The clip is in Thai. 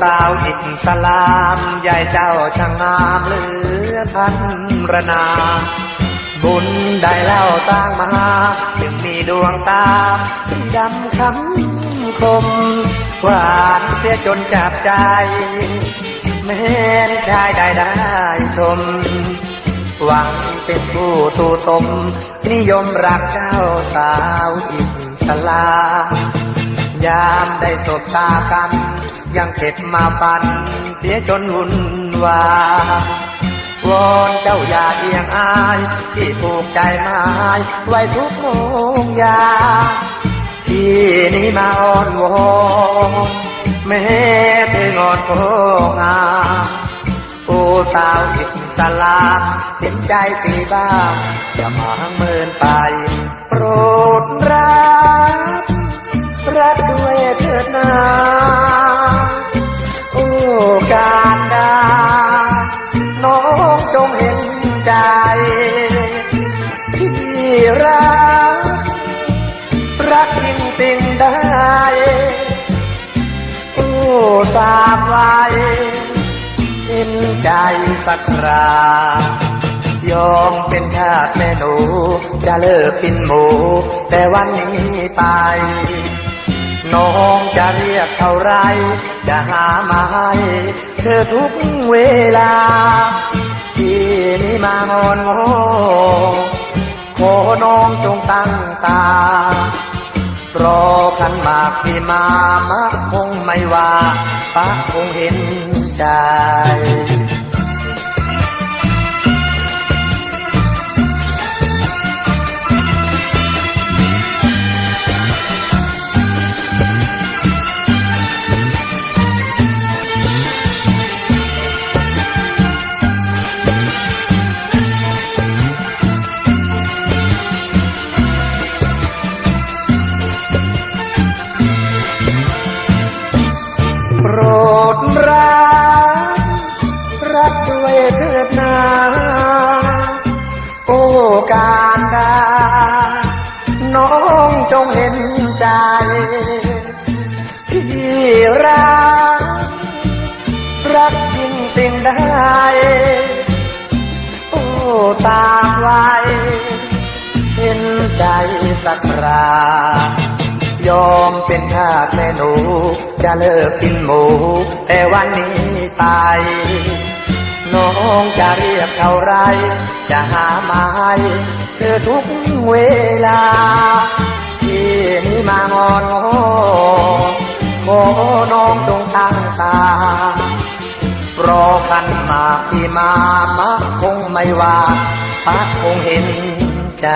สาวอิสลามยายเจ้าช่างงามเหลือพันระนา บุญได้เล่าสร้างมาจึงมีดวงตาดำคำคม หวานเสียจนจับใจแม้นชายได้ได้ชม หวังเป็นผู้สู่สม นิยมรักเจ้าสาวอิสลามยามได้สบตากัน ยังเก็บมาฟัน เสียจนวุ่นวาวอนเจ้าอย่าเอียงอายที่ผูกใจมาไว้ทุกโมงยาที่นี้มาอ้อนวอนแม้เธองอนโคงาโอ้สาวอิสลาเห็นใจปีบ้างอย่ามาเมินไป โปรด รักยิ่งสิ่งใดโอ้สามวัยเห็นใจสักครายอมเป็นทาสแม่หนู จะเลิกกินหมู แต่วันนี้ไป น้องจะเรียกเท่าไร จะหามาให้เธอทุกเวลาที่นี้มางอนงอขอน้องจงตั้งตา รอขันมากที่มามะคงไม่ว่าปะคงเห็นใจารดา น้องจงเห็นใจที่รัก รักยิ่งสิ่งใดโอ้ตามไว้เห็นใจสักครายอมเป็นทาสแม่หนู จะเลิกกินหมู แต่วันนี้ตาย น้องจะเรียกเท่าไร จะหามาให้เธอทุกเวลา ที่นี้มางอนงอขอน้องจงตั้งตารอกันมาที่มามะคงไม่ว่าปะคงเห็นใจ